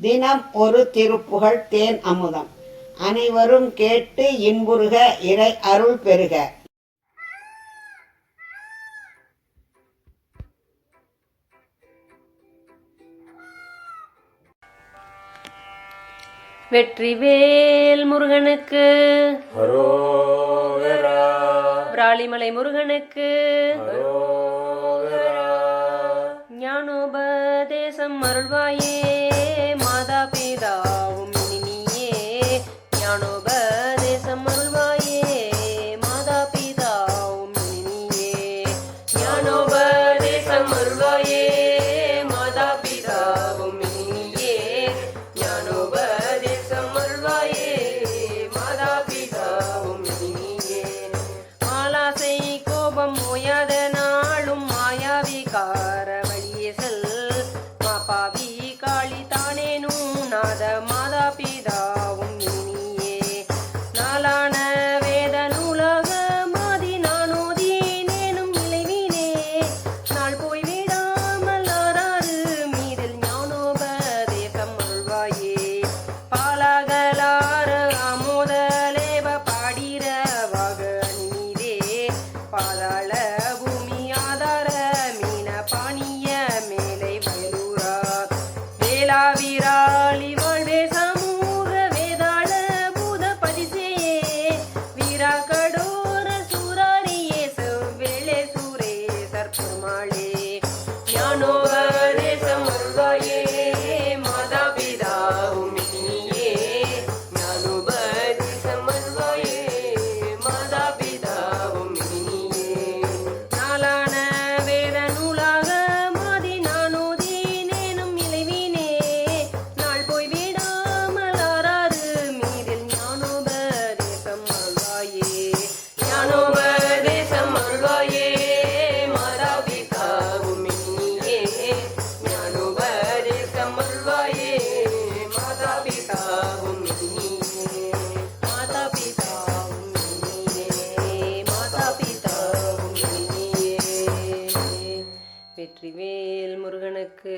தினம் ஒரு திருப்புகழ் தேன் அமுதம். அனைவரும் கேட்டு இன்புறுக இறை அருள் பெறுக. வெற்றிவேல் முருகனுக்கு பிராலிமலை முருகனுக்கு ஞானோபதேசம் அருள்வாயே. ஞானோபதேசம் அருள்வாயே மாதா பிதாவும் இனியே. ஞானோபதேசம் அருள்வாயே மாதா பிதாவும் இனியே. ஞானோபதேசம் அருள்வாயே மாதா பிதாவும் இனியே. ஆலாசை கோபம் ஓயாத நாளும் மாயாவிகார முருகனுக்கு.